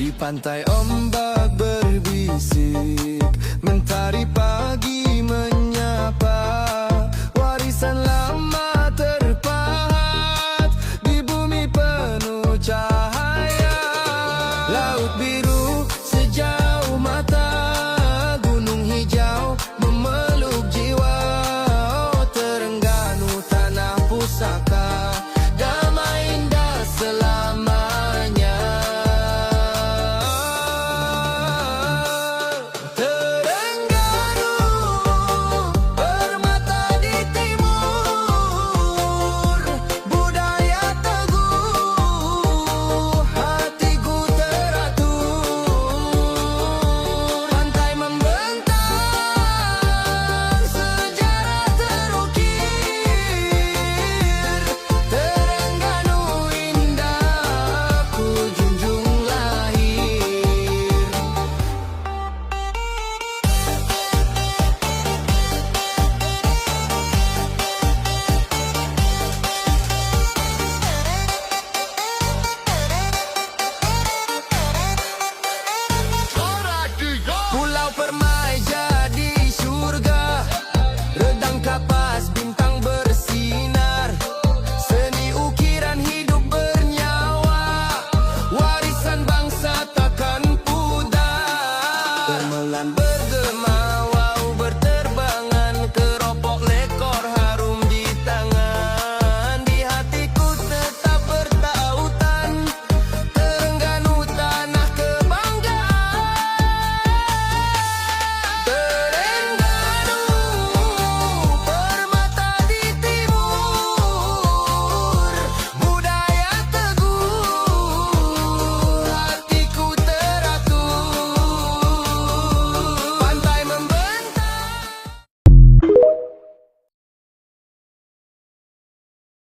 Di pantai ombak berbisik Mentari pagi menyapa. Warisan lama terpahat Di bumi penuh cahaya. Laut biru sejauh mata Gunung hijau memeluk jiwa. Oh, Terengganu tanah pusaka. good. My